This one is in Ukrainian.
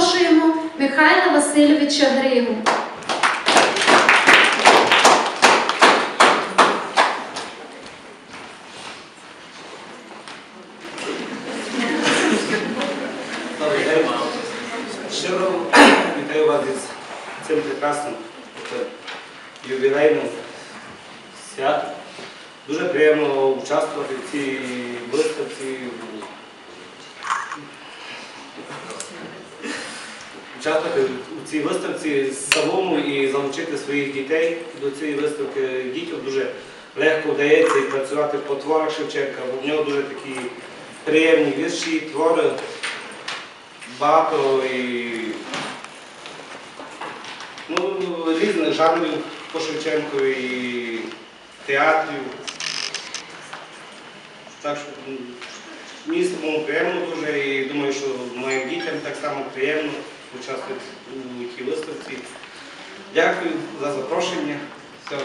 запрошуємо Михайла Васильовича Григу. Щиро вітаю із цим прекрасним е, ювілейним святом. Дуже приємно участвувати в цій виставці. Участвувати у цій виставці самому і залучити своїх дітей до цієї виставки. Дітям дуже легко вдається і працювати по творах Шевченка, бо в нього дуже такі приємні вірші, твори багато і ну, різних жанрів по Шевченку і театрів. Так що м, мені самому приємно дуже і думаю, що дітям так само приємно участвувати у цій виставці. Дякую за запрошення. Все.